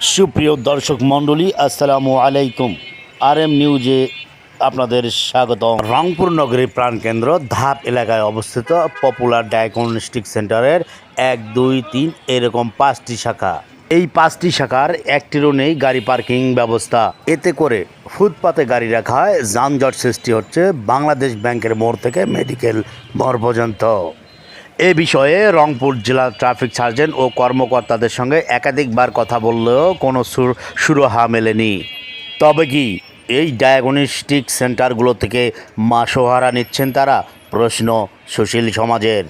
সুপ্রিয় দর্শক মণ্ডলী, আসসালামু আলাইকুম। আর এম নিউজে আপনাদের স্বাগত রংপুর নগরীর প্রাণকেন্দ্র ধাপ এলাকায় অবস্থিত পপুলার ডায়াগনস্টিক সেন্টারের এক, দুই, তিন এরকম পাঁচটি শাখা। এই পাঁচটি শাখার একটিরও নেই গাড়ি পার্কিং ব্যবস্থা। এতে করে ফুটপাতে গাড়ি রাখায় যানজট সৃষ্টি হচ্ছে বাংলাদেশ ব্যাংকের মোড় থেকে মেডিকেল মোড় পর্যন্ত। এ বিষয়ে রংপুর জেলা ট্রাফিক সার্জেন্ট ও কর্মকর্তাদের সঙ্গে একাধিকবার কথা বললেও কোনো সুর- সুরহা মেলেনি। তবে কি এই ডায়াগনস্টিক সেন্টারগুলো থেকে মাসোহারা নিচ্ছেন তারা? প্রশ্ন সুশীল সমাজের।